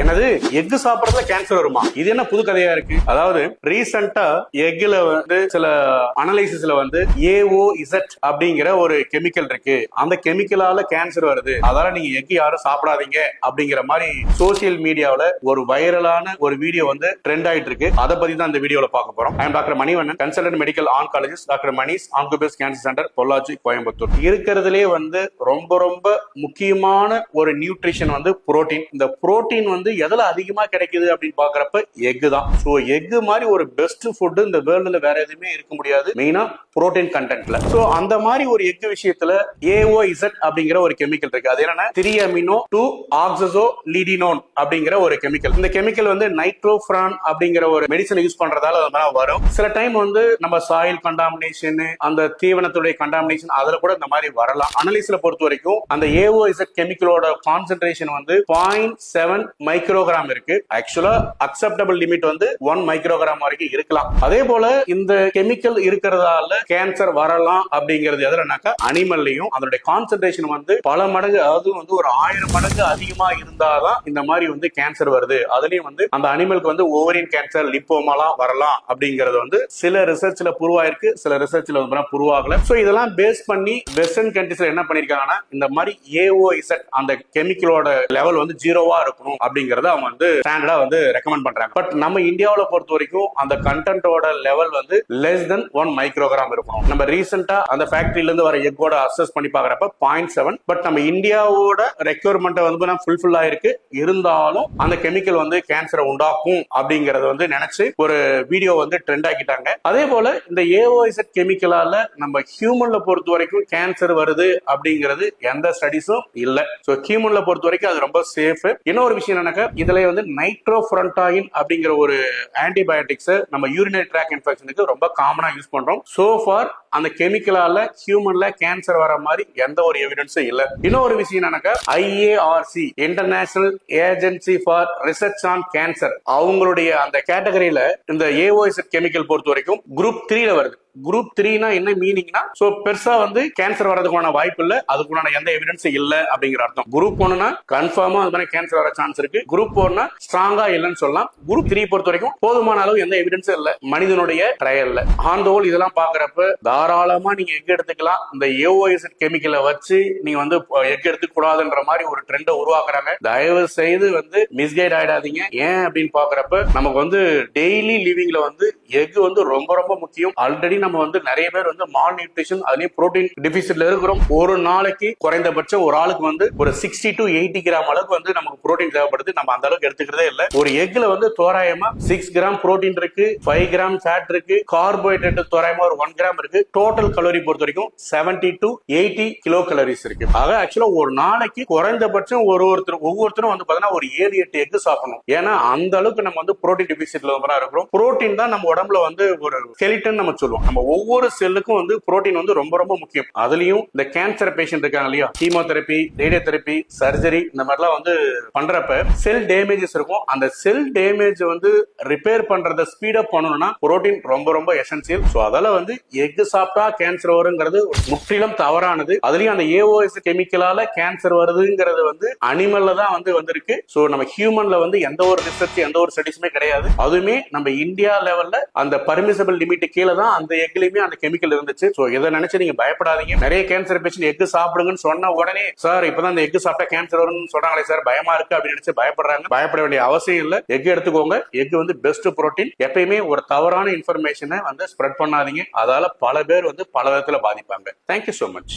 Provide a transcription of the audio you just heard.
எனது egg சாப்பிடறதுல cancer வருமா? இது என்ன புது கதையா இருக்கு? அதாவது ரீசெண்டா எக்ல வந்து சில அனலைசிஸ்ல வந்து ஏஓ இசட் அப்படிங்கிற ஒரு கெமிக்கல் இருக்கு. அந்த கெமிக்கலால கேன்சர் வருது. அதால நீங்க எக் யாரும் சாப்பிடாதீங்க அப்படிங்கிற மாதிரி சோசியல் மீடியாவில ஒரு வைரலான ஒரு வீடியோ வந்து ட்ரெண்ட் ஆயிட்டு இருக்கு. அதை பத்தி தான் இந்த வீடியோல பார்க்க போறோம். I'm doctor Manivannan consultant medical oncologist doctor Manish ஆன்குபேஸ் கேன்சர் சென்டர் பொள்ளாச்சி கோயம்புத்தூர். இருக்கிறதுலே வந்து ரொம்ப ரொம்ப முக்கியமான ஒரு நியூட்ரிஷன் வந்து புரோட்டீன் இந்த புரோட்டீன் வந்து எதுல அதிகமா கிடைக்குது அப்படின்னு பாக்குறப்ப எக்கு தான். ஸோ எக்கு மாதிரி ஒரு பெஸ்ட் ஃபுட்டு இந்த வேர்ல்டுல வேற எதுவுமே இருக்க முடியாது. மெயினா புரோட்டீன் கண்டென்ட்ல ஸோ அந்த மாதிரி ஒரு எக்கு விஷயத்துல ஏஓ இசட் அப்படிங்கிற ஒரு கெமிக்கல் இருக்கு. அது என்னன்னா three amino two oxazolidinone அப்படிங்கிற ஒரு கெமிக்கல் இந்த கெமிக்கல் வந்து நைட்ரோஃப்ரான் அப்படிங்கிற ஒரு மெடிசன் யூஸ் பண்றதால அதெல்லாம் வரும். சில டைம் வந்து நம்ம சாயில் கண்டாமினேஷன் அந்த தீவனத்துடைய கண்டாமினேஷன் அதுல கூட இந்த மாதிரி வரலாம். அனலிஸ்ல பொறுத்த வரைக்கும் அந்த ஏஓ இசட் கெமிக்கலோட கான்சென்ட்ரேஷன் வந்து பாயிண்ட் செவன் மைக்ரோகிராம் இருக்கு. ஆக்சுவலா அக்செப்டபிள் லிமிட் வந்து ஒன் மைக்ரோகிராம் வரைக்கும் இருக்கலாம். அதே போல இந்த கெமிக்கல் இருக்கிறதால கேன்சர் வரலாம் அப்படிங்கிறது எதுலனாக்கா அனிமல்லையும் அதனுடைய கான்சென்ட்ரேஷன் வந்து பல மடங்கு அதாவது வந்து ஒரு ஆயிரம் மடங்கு அதிகமா இருந்தாதான் இந்த மாதிரி வந்து கேன்சர் வருது. அதுலயும் வந்து அந்த அனிமலுக்கு வந்து ஓவரின் கேன்சர் லிப்போமாலாம் வரலாம் அப்படிங்கிறது வந்து சில ரிசர்ச்ல புருவாயிருக்கு சில ரிசர்ச்ல வந்து புருவாகல. சோ இதெல்லாம் பேஸ் பண்ணி வெஸ்டர்ன் கண்ட்ரிஸ்ல என்ன பண்ணிருக்காங்கன்னா இந்த மாதிரி ஏஓ இசட் அந்த கெமிக்கலோட லெவல் வந்து ஜீரோவா இருக்கணும் அப்படிங்கறத அவங்க வந்து ஸ்டாண்டர்டா வந்து ரெக்கமெண்ட் பண்றாங்க. பட் நம்ம இந்தியாவில் பொறுத்த வரைக்கும் அந்த கண்டென்ட்டோட லெவல் வந்து லெஸ் தென் ஒன் மைக்ரோகிராம் இருக்கும் நம்ம ரீசெண்டா அந்த ஃபேக்டரியில இருந்து வர எக்கோட அசஸ் பண்ணி பாக்குறப்ப பாயிண்ட் செவன் பட் நம்ம இந்தியாவோட ரெக்யூர்மெண்ட் வந்து ஃபுல்ஃபில் ஆயிருக்கு. இருந்தாலும் அந்த கெமிக்கல் வந்து கேன்சரை உண்டாக்கும் அப்படிங்கறத வந்து நினைச்சு ஒரு வீடியோ வந்து ட்ரெண்ட் ஆக்கிட்டாங்க. அதே போல இந்த ஏஓஎஸ்எட் கெமிக்கலால நம்ம ஹியூமன்ல பொறுத்த வரைக்கும் கேன்சர் வருது அப்படிங்கிறது எந்த ஸ்டடிஸும் இல்லை. சோ ஹியூமன்ல பொறுத்த வரைக்கும் அது ரொம்ப சேஃப் இன்னொரு விஷயம் என்ன என்னன்னாக்கா இதுல வந்து நைட்ரோஃப்ரண்டாயின் அப்படிங்கிற ஒரு ஆன்டிபயோட்டிக்ஸ் நம்ம யூரினரி ட்ராக் இன்ஃபெக்ஷனுக்கு ரொம்ப காமனா யூஸ் பண்றோம். சோ ஃபார் அந்த கெமிக்கலால ஹியூமன்ல கேன்சர் வர மாதிரி எந்த ஒரு எவிடன்ஸும் இல்லை. இன்னொரு விஷயம் என்னன்னாக்கா IARC international agency for research on cancer அவங்களுடைய அந்த கேட்டகரியில இந்த ஏஓஎஸ் கெமிக்கல் பொறுத்த வரைக்கும் குரூப் த்ரீல வருது. குரூப் த்ரீனா என்ன மீனிங்னா சோ பெருசா வந்து கேன்சர் வர்றதுக்கான வாய்ப்பு இல்ல அதுக்குண்டான எந்த எவிடன்ஸும் இல்ல அப்படிங்கிற அர்த்தம். குரூப் ஒன்னுனா கன்ஃபார்மா அது மாதிரி கேன்சர் வர சான்ஸ் இருக்கு. குரூப் ஒன்னா ஸ்ட்ராங்கா இல்லைன்னு சொல்லலாம். குரூப் த்ரீ பொறுத்த வரைக்கும் போதுமான அளவு எந்த எவிடன்ஸும் இல்ல. மனிதனுடைய ட்ரையல்ல ஆன் ஹோல் இதெல்லாம் பாக்குறப்ப தாராளமா நீங்க எக் எடுத்துக்கலாம்? இந்த ஏஓஎஸ் கெமிக்கலை வச்சு நீங்க வந்து எக் எடுத்துக்க கூடாதுன்ற மாதிரி ஒரு ட்ரெண்டை உருவாக்குறாங்க. தயவு செய்து வந்து மிஸ்கைட் ஆயிடாதீங்க. ஏன் அப்படின்னு பாக்குறப்ப நமக்கு வந்து டெய்லி லிவிங்ல வந்து எக் வந்து ரொம்ப ரொம்ப முக்கியம். ஆல்ரெடி நம்ம வந்து நிறைய பேர் வந்து மால் நியூட்ரிஷன் அதுலயும் புரோட்டீன் டெபிசிட்ல இருக்கிறோம். ஒரு நாளைக்கு குறைந்தபட்சம் ஒரு ஆளுக்கு வந்து ஒரு சிக்ஸ்டி டு எயிட்டி கிராம் அளவுக்கு வந்து நமக்கு புரோட்டீன் தேவைப்படுது. நம்ம அந்த அளவுக்கு எடுத்துக்கிறதே இல்ல. ஒரு எக்ல வந்து தோராயமா சிக்ஸ் கிராம் புரோட்டீன் இருக்கு ஃபைவ் கிராம் ஃபேட் இருக்கு கார்போஹைட்ரேட் தோராயமா ஒரு ஒன் கிராம் இருக்கு. டோட்டல் கலோரி பொறுத்த வரைக்கும் seventy to eighty kilo calories இருக்கு. ஆக ஆக்சுவலா ஒரு நாளைக்கு குறைந்தபட்சம் ஒரு ஒருத்தர் ஒவ்வொருத்தரும் வந்து பாத்தீங்கன்னா ஒரு ஏழு எட்டு எக் சாப்பிடணும். ஏன்னா அந்த அளவுக்கு நம்ம வந்து புரோட்டீன் டெபிசிட்ல இருக்கிறோம். புரோட்டீன் தான் நம்ம உடம்புல வந்து ஒரு ஸ்கெலிட்டன் நம்ம சொல்லுவோம். நம்ம ஒவ்வொரு செல்லுக்கும் வந்து புரோட்டீன் வந்து ரொம்ப ரொம்ப முக்கியம். அதுலயும் இந்த கேன்சர் பேஷண்ட் இருக்காங்க இல்லையா? கீமோதெரப்பி ரேடியோதெரப்பி சர்ஜரி இந்த மாதிரிலாம் வந்து பண்றப்ப செல் டேமேஜஸ் இருக்கும். அந்த செல் டேமேஜ் வந்து ரிப்பேர் பண்றத ஸ்பீட் அப் பண்ணணும்னா புரோட்டீன் ரொம்ப ரொம்ப எசென்சியல் ஸோ அதால வந்து எக் சாப்பிட்டா கேன்சர் வருங்கிறது முற்றிலும் தவறானது. அதுலயும் அந்த ஏஓஎஸ் கெமிக்கலால கேன்சர் வருதுங்கிறது வந்து அனிமல்ல தான் வந்து வந்திருக்கு. ஸோ நம்ம ஹியூமன்ல வந்து எந்த ஒரு ரிசர்ச் எந்த ஒரு ஸ்டடிஸுமே கிடையாது. அதுவுமே நம்ம இந்தியா லெவல்ல அந்த பர்மிசபிள் லிமிட் கீழே தான் அந்த எக்லயுமே அந்த கெமிக்கல் இருந்துச்சு. ஸோ இதை நினைச்சு நீங்க பயப்படாதீங்க. நிறைய கேன்சர் பேஷண்ட் எக் சாப்பிடுங்கன்னு சொன்ன உடனே சார் இப்பதான் அந்த எக் சாப்பிட்டா கேன்சர் வரும்னு சொன்னாங்களே சார் பயமா இருக்கு அப்படின்னு நினைச்சு பயப்படுறாங்க. பயப்பட வேண்டிய அவசியம் இல்ல. எக் எடுத்துக்கோங்க. எக் வந்து பெஸ்ட் புரோட்டீன் எப்பயுமே ஒரு தவறான இன்ஃபர்மேஷனை வந்து ஸ்ப்ரெட் பண்ணாதீங்க. அதால பல பேர் வந்து பல விதத்துல பாதிப்பாங்க. Thank you so much